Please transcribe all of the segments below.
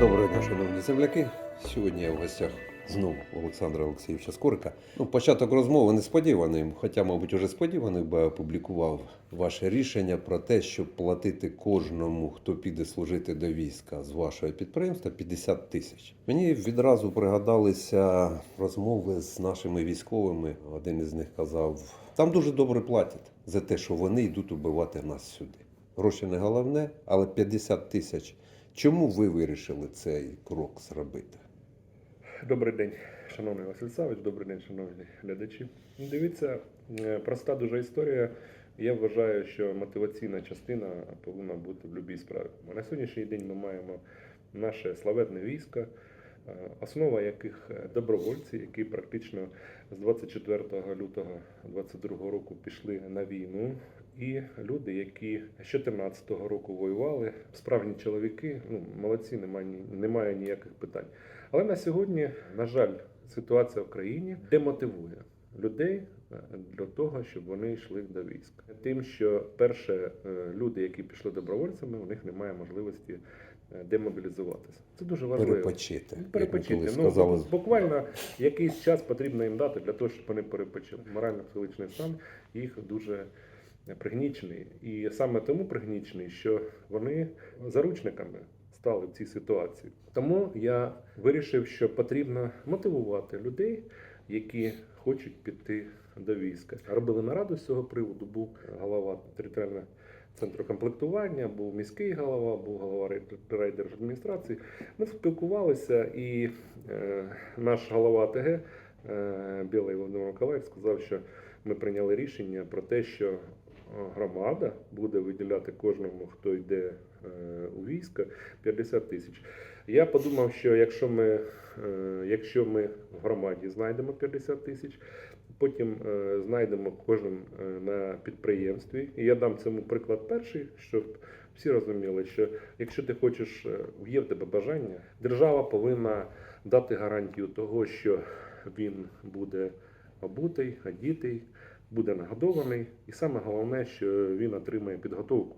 Доброго дня, шановні земляки. Сьогодні я в гостях знову Олександра Олексійовича Скорика. Ну, початок розмови несподіваний, хоча, мабуть, уже сподіваний, бо я опублікував ваше рішення про те, щоб платити кожному, хто піде служити до війська з вашого підприємства, 50 тисяч. Мені відразу пригадалися розмови з нашими військовими. Один із них казав: там дуже добре платять за те, що вони йдуть убивати нас сюди. Гроші не головне, але 50 тисяч. Чому ви вирішили цей крок зробити? Добрий день, шановний Василь Савич, добрий день, шановні глядачі. Дивіться, е, проста дуже історія. Я вважаю, що мотиваційна частина повинна бути в будь-якій справі. На сьогоднішній день ми маємо наше славетне військо, е, основа яких е, добровольці, які практично з 24 лютого 2022 року пішли на війну. І люди, які з 2014 року воювали, справжні чоловіки, ну молодці, немає, немає ніяких питань. Але на сьогодні, на жаль, ситуація в країні демотивує людей е, для того, щоб вони йшли до війська. Тим, що перше, е, люди, які пішли добровольцями, у них немає можливості е, демобілізуватися. Це дуже важливо. Перепочити. Перепочити. Ну, сказали. буквально якийсь час потрібно їм дати для того, щоб вони перепочили. Морально-психологічний стан їх дуже пригнічений. І саме тому пригнічений, що вони заручниками стали в цій ситуації. Тому я вирішив, що потрібно мотивувати людей, які хочуть піти до війська. Робили нараду з цього приводу. Був голова територіального центру комплектування, був міський голова, був голова райдержадміністрації. Ми спілкувалися, і е, наш голова АТГ е, Білий Володимир Миколаїв сказав, що ми прийняли рішення про те, що громада буде виділяти кожному, хто йде е, у військо, 50 тисяч. Я подумав, що якщо ми, е, якщо ми в громаді знайдемо 50 тисяч, потім е, знайдемо кожен е, на підприємстві, і я дам цьому приклад перший, щоб всі розуміли, що якщо ти хочеш, е, є в тебе бажання, держава повинна дати гарантію того, що він буде обутий, одітий, буде нагодований, і саме головне, що він отримає підготовку.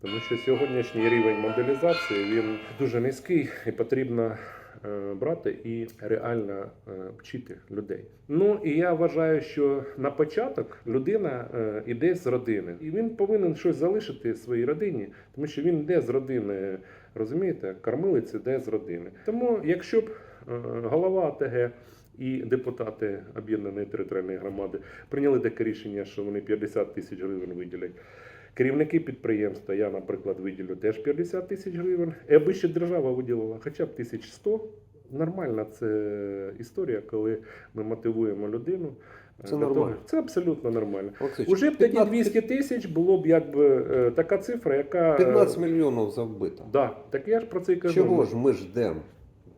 Тому що сьогоднішній рівень мобілізації він дуже низький і потрібно е, брати і реально е, вчити людей. Ну і я вважаю, що на початок людина е, іде з родини, і він повинен щось залишити своїй родині, тому що він йде з родини. Розумієте, кормилець іде з родини. Тому, якщо б е, голова АТГ і депутати об'єднаної територіальної громади прийняли таке рішення, що вони 50 тисяч гривень виділять. Керівники підприємства, я, наприклад, виділю теж 50 тисяч гривень. Аби ще держава виділила хоча б 1100, нормальна це історія, коли ми мотивуємо людину. е, Це нормально. Це абсолютно нормально. Олексійович, Уже б тоді 15 200 тисяч було б якби е, така цифра, яка. е, 15 мільйонів завбито. Да, так я ж про це і кажу. Чого ж ми ждемо?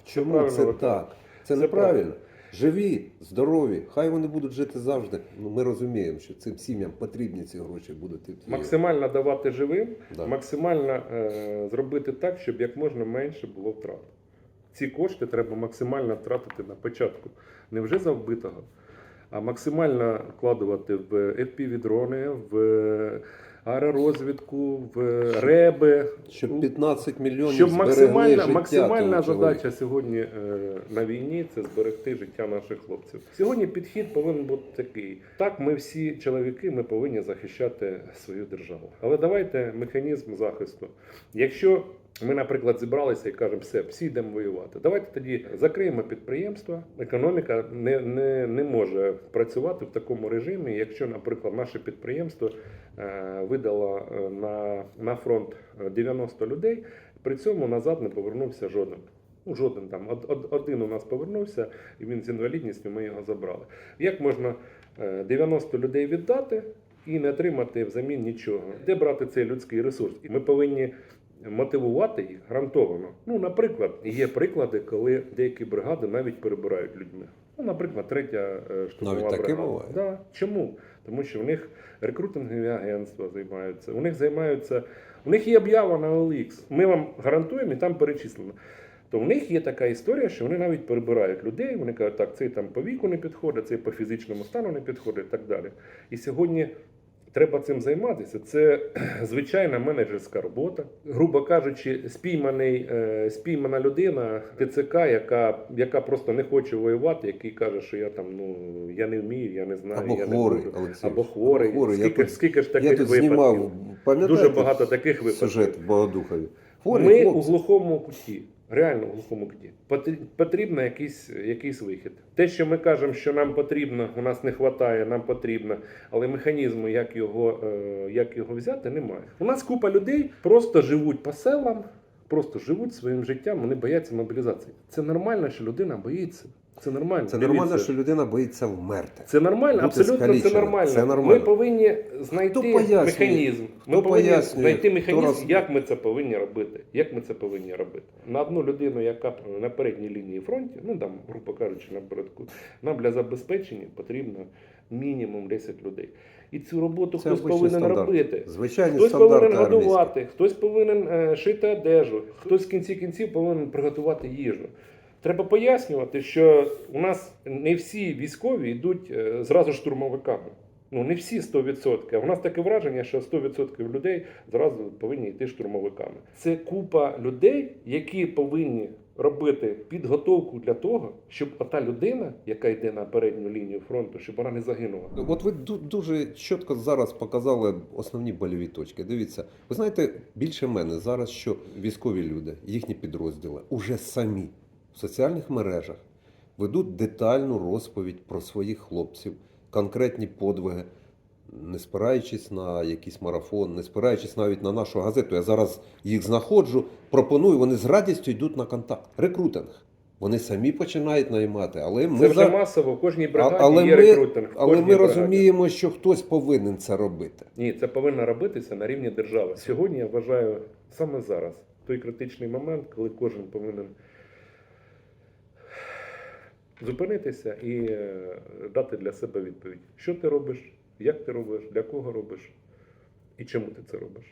Чому правильно, це так? Це Це неправильно. правильно. Живі, здорові, хай вони будуть жити завжди. Ну, ми розуміємо, що цим сім'ям потрібні ці гроші будуть. Максимально давати живим, Да. максимально е, зробити так, щоб як можна менше було втрат. Ці кошти треба максимально втратити на початку, не вже за вбитого, максимально вкладувати в FPV-дрони, в аеророзвідку, в реби. Щоб 15 мільйонів Щоб максимальна, життя максимальна задача сьогодні е, на війні це зберегти життя наших хлопців. Сьогодні підхід повинен бути такий: так, ми всі чоловіки, ми повинні захищати свою державу. Але давайте механізм захисту. Якщо ми, наприклад, зібралися і кажемо, все, всі йдемо воювати. Давайте тоді закриємо підприємства. Економіка не, не, не може працювати в такому режимі, якщо, наприклад, наше підприємство е, видало е, на, на фронт е, 90 людей, при цьому назад не повернувся жоден. Ну, жоден там од, од- один у нас повернувся, і він з інвалідністю. Ми його забрали. Як можна е, 90 людей віддати і не отримати взамін нічого? Де брати цей людський ресурс? І ми повинні мотивувати їх гарантовано. Ну, наприклад, є приклади, коли деякі бригади навіть перебирають людьми. Ну, наприклад, третя е, штурмова Навіть таке бригада. буває? Да. Чому? Тому що в них рекрутингові агентства займаються, у них займаються, у них є об'ява на OLX. Ми вам гарантуємо і там перечислено. То в них є така історія, що вони навіть перебирають людей. Вони кажуть, так, цей там по віку не підходить, цей по фізичному стану не підходить і так далі. І сьогодні Треба цим займатися. Це звичайна менеджерська робота. Грубо кажучи, спійманий, е, спіймана людина ТЦК, яка, яка просто не хоче воювати, який каже, що я там ну я не вмію, я не знаю, Або я хворий, не буду. Або хворий. Хворий. Я Скільки, тут- скільки ж Я таких тут випадків? знімав, Дуже багато таких випадків. сюжет в Богодухові. Хворі Ми хлопці. у глухому куті. Реально в глухому куті. Потрібен якийсь, якийсь вихід. Те, що ми кажемо, що нам потрібно, у нас не вистачає, нам потрібно, але механізму, як його, е, як його взяти, немає. У нас купа людей просто живуть по селам, просто живуть своїм життям, вони бояться мобілізації. Це нормально, що людина боїться. Це нормально. Це Дивіться. нормально, що людина боїться вмерти. Це нормально, Бути абсолютно це скаліченим. нормально. Це нормально. Ми повинні знайти Хто пояснює? механізм. Ми Хто повинні пояснює? знайти Хто механізм, роз- як ми це повинні робити. Як ми це повинні робити. На одну людину, яка на передній лінії фронту, ну там, грубо кажучи, напередку, нам для забезпечення потрібно мінімум 10 людей. І цю роботу Це хтось обичний повинен стандарт. робити. Звичайні Хтось стандарти повинен армійські. годувати, хтось повинен е, шити одежу, хтось в кінці кінців повинен приготувати їжу. Треба пояснювати, що у нас не всі військові йдуть е, зразу штурмовиками. Ну не всі 100%. У нас таке враження, що 100% людей зразу повинні йти штурмовиками. Це купа людей, які повинні робити підготовку для того, щоб ота людина, яка йде на передню лінію фронту, щоб вона не загинула. От ви ду- дуже чітко зараз показали основні больові точки. Дивіться, ви знаєте, більше мене зараз, що військові люди, їхні підрозділи, уже самі в соціальних мережах ведуть детальну розповідь про своїх хлопців, конкретні подвиги, не спираючись на якийсь марафон, не спираючись навіть на нашу газету. Я зараз їх знаходжу, пропоную, вони з радістю йдуть на контакт. Рекрутинг. Вони самі починають наймати, але ми Це вже за- масово в кожній бригаді але є ми- рекрутинг. але ми бригаді. розуміємо, що хтось повинен це робити. Ні, це повинно робитися на рівні держави. Сьогодні я вважаю саме зараз той критичний момент, коли кожен повинен зупинитися і е, дати для себе відповідь, що ти робиш, як ти робиш, для кого робиш і чому ти це робиш.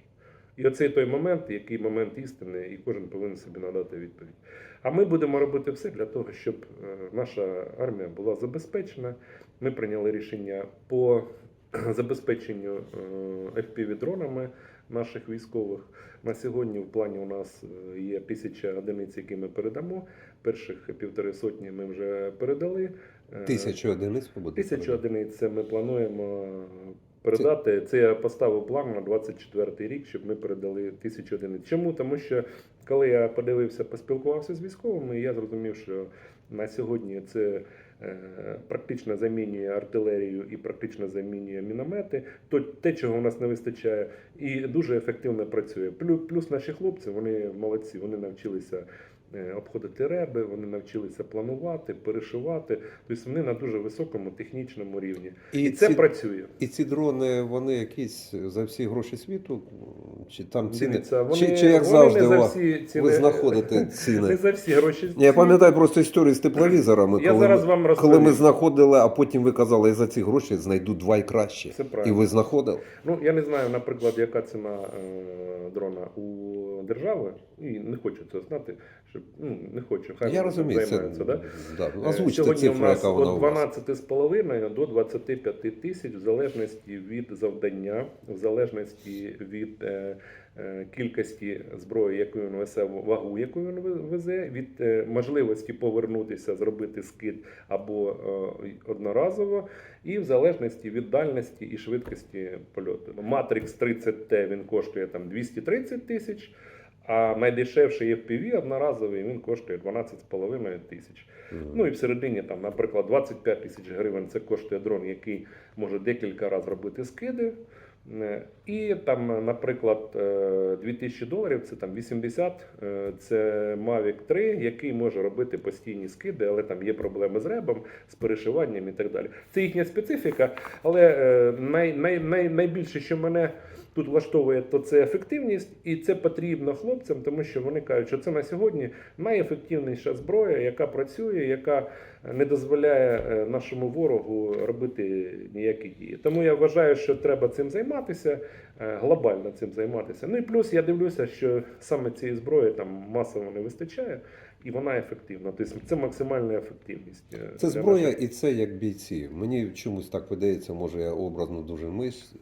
І оцей той момент, який момент істини, і кожен повинен собі надати відповідь. А ми будемо робити все для того, щоб е, наша армія була забезпечена. Ми прийняли рішення по забезпеченню е, FPV-дронами наших військових. На сьогодні в плані у нас е, є тисяча одиниць, які ми передамо. Перших півтори сотні ми вже передали. Е, Тисячу одиниць побудувати. Тисячу одиниць це ми плануємо передати. Це я поставив план на 24 рік, щоб ми передали тисячу одиниць. Чому? Тому що коли я подивився, поспілкувався з військовими, я зрозумів, що на сьогодні це е, практично замінює артилерію і практично замінює міномети. То те, чого у нас не вистачає, і дуже ефективно працює. Плюс, наші хлопці, вони молодці, вони навчилися. е, Обходити реби, вони навчилися планувати, перешивати. Тобто вони на дуже високому технічному рівні. І, І це ці, працює. і ці дрони, вони якісь за всі гроші світу, чи там ціни. Дивіться, вони, чи, чи як вони завжди не за всі ціни, ви знаходите не ціни? за всі гроші. Я пам'ятаю просто історію з тепловізорами, Я коли, зараз ми, вам коли ми знаходили, а потім ви казали, я за ці гроші знайду два і краще. Це І ви знаходили? Ну я не знаю, наприклад, яка ціна е, дрона у держави, і не хочу це знати, щоб ну не хочу. Хай я розумію, це займаються, да? да. Е, озвучте Сьогодні цифру, у нас яка вона від вас. 12,5 до 25 тисяч, в залежності від завдання, в залежності від е, кількості зброї, яку він везе, вагу, яку він везе, від е, можливості повернутися, зробити скид або е, одноразово, і в залежності від дальності і швидкості польоту. Matrix 30T він коштує там 230 тисяч. А найдешевший FPV одноразовий він коштує 12,5 тисяч. Мгм. Ну і всередині, там, наприклад, 25 тисяч гривень це коштує дрон, який може декілька разів робити скиди. Е, І там, наприклад, е, 2000 доларів це там 80, е, це Mavic 3, який може робити постійні скиди, але там є проблеми з ребом, з перешиванням і так далі. Це їхня специфіка, але е, най, най, най, найбільше, що мене тут влаштовує, то це ефективність, і це потрібно хлопцям, тому що вони кажуть, що це на сьогодні найефективніша зброя, яка працює, яка не дозволяє е, нашому ворогу робити ніякі дії. Тому я вважаю, що треба цим займатися, е, глобально цим займатися. Ну і плюс я дивлюся, що саме цієї зброї там масово не вистачає. і вона ефективна. Тобто це максимальна ефективність. е, Це зброя і це як бійці. Мені чомусь так видається, може я образно дуже мис,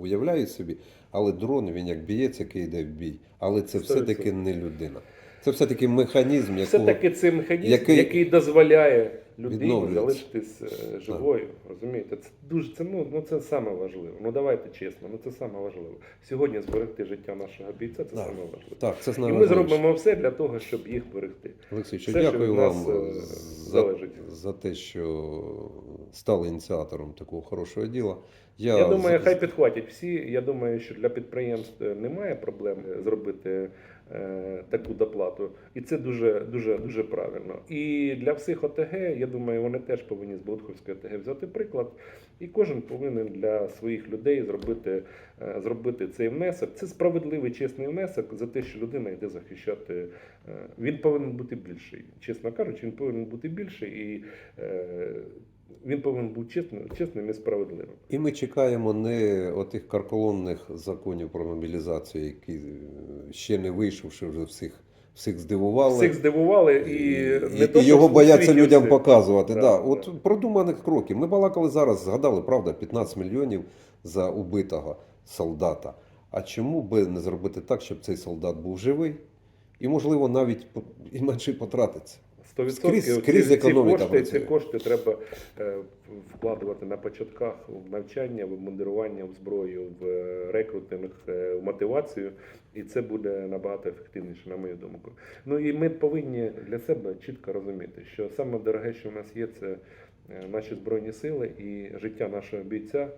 уявляю собі, але дрон він як бієць, який йде в бій. Але це все-таки не людина. Це все-таки механізм, якого Все-таки це механізм, який який, дозволяє людині залишитись е, живою. Розумієте, це дуже це ну, ну це саме важливо. Ну давайте чесно, ну це саме важливо. Сьогодні зберегти життя нашого бійця це саме важливо. так, це І ми зробимо все для того, щоб їх берегти. Олексій, дякую що вам е, за, залежить. за те, що стали ініціатором такого хорошого діла. Я, Я думаю, хай підхватять всі. Я думаю, що для підприємств е, немає проблем зробити е, таку доплату, і це дуже дуже дуже правильно. І для всіх ОТГ, я думаю, вони теж повинні з Болотховської ОТГ взяти приклад. І кожен повинен для своїх людей зробити, е, зробити цей внесок. Це справедливий, чесний внесок за те, що людина йде захищати. е, Він повинен бути більший. Чесно кажучи, він повинен бути більший і е, він повинен бути чесним, чесним і справедливим. І ми чекаємо не отих карколомних законів про мобілізацію, які е, ще не вийшовши, вже всіх, всіх здивували. Всіх здивували і, і, не то, і що його бояться людям всі. показувати. Да, Да, да. От продуманих кроків. Ми балакали зараз, згадали, правда, 15 мільйонів за убитого солдата. А чому би не зробити так, щоб цей солдат був живий? І, можливо, навіть і менше потратиться. 100% Скрізь- ці- ці, економіка кошти, ці кошти треба е, вкладувати на початках в навчання, в обмундирування, в зброю, в е, рекрутинг, е, в мотивацію, і це буде набагато ефективніше, на мою думку. Ну і ми повинні для себе чітко розуміти, що саме дороге, що в нас є, це наші збройні сили і життя нашого бійця.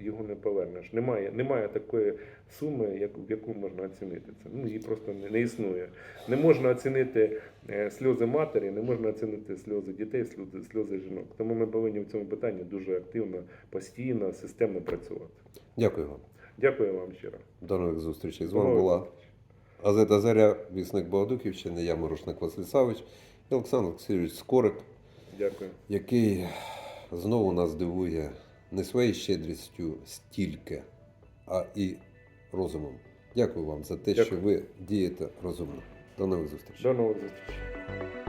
Його не повернеш. Немає, немає такої суми, яку, яку можна оцінити. Це ну її просто не, не існує. Не можна оцінити е, сльози матері, не можна оцінити сльози дітей, сльози, сльози жінок. Тому ми повинні в цьому питанні дуже активно, постійно, системно працювати. Дякую вам. Дякую вам щиро. До нових зустрічей. З вами була. Газета Заря, вісник Богодуківщини, я Мирошник Василь Савич і Олександр Олексійович Скорик, Дякую. який знову нас дивує не своєю щедрістю стільки, а і розумом. Дякую вам за те, Дякую. що ви дієте розумно. До нових зустрічей. До нових зустрічей.